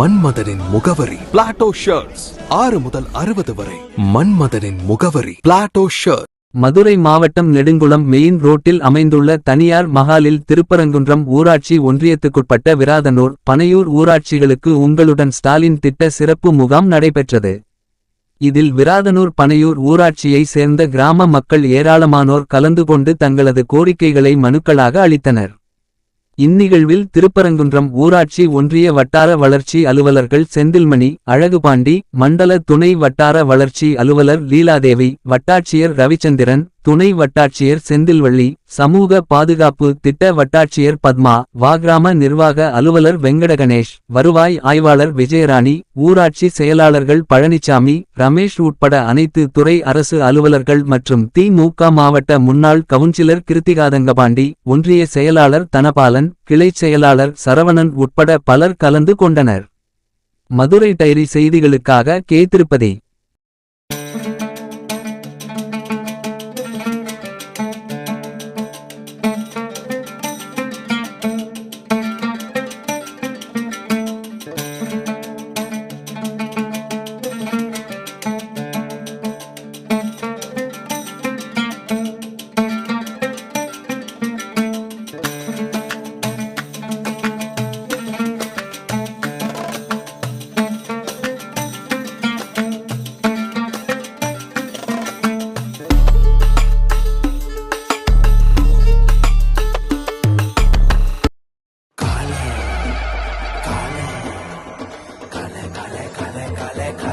மன்மதனின் முகவரி. Plato shirts ஆறு முதல் அறுபது வரை. மன்மதனின் முகவரி. பிளாட்டோ ஷர்ட் மதுரை மாவட்டம் நெடுங்குளம் மெயின் ரோட்டில் அமைந்துள்ள தனியார் மகாலில் திருப்பரங்குன்றம் ஊராட்சி ஒன்றியத்துக்குட்பட்ட விராதனூர் பனையூர் ஊராட்சிகளுக்கு உங்களுடன் ஸ்டாலின் திட்ட சிறப்பு முகாம் நடைபெற்றது. இதில் விராதனூர் பனையூர் ஊராட்சியை சேர்ந்த கிராம மக்கள் ஏராளமானோர் கலந்து கொண்டு தங்களது கோரிக்கைகளை மனுக்களாக அளித்தனர். இந்நிகழ்வில் திருப்பரங்குன்றம் ஊராட்சி ஒன்றிய வட்டார வளர்ச்சி அலுவலர்கள் செந்தில்மணி அழகுபாண்டி மண்டல துணை வட்டார வளர்ச்சி அலுவலர் லீலாதேவி வட்டாட்சியர் ரவிச்சந்திரன் துணை வட்டாட்சியர் செந்தில்வள்ளி சமூக பாதுகாப்பு திட்ட வட்டாட்சியர் பத்மா வாகிராம நிர்வாக அலுவலர் வெங்கடகணேஷ் வருவாய் ஆய்வாளர் விஜயராணி ஊராட்சி செயலாளர்கள் பழனிசாமி ரமேஷ் உட்பட அனைத்து துறை அரசு அலுவலர்கள் மற்றும் திமுக மாவட்ட முன்னாள் கவுன்சிலர் கிருத்திகாதங்கபாண்டி ஒன்றிய செயலாளர் தனபாலன் கிளைச் செயலாளர் சரவணன் உட்பட பலர் கலந்து கொண்டனர். மதுரை டைரி செய்திகளுக்காக கே. திருப்பதி.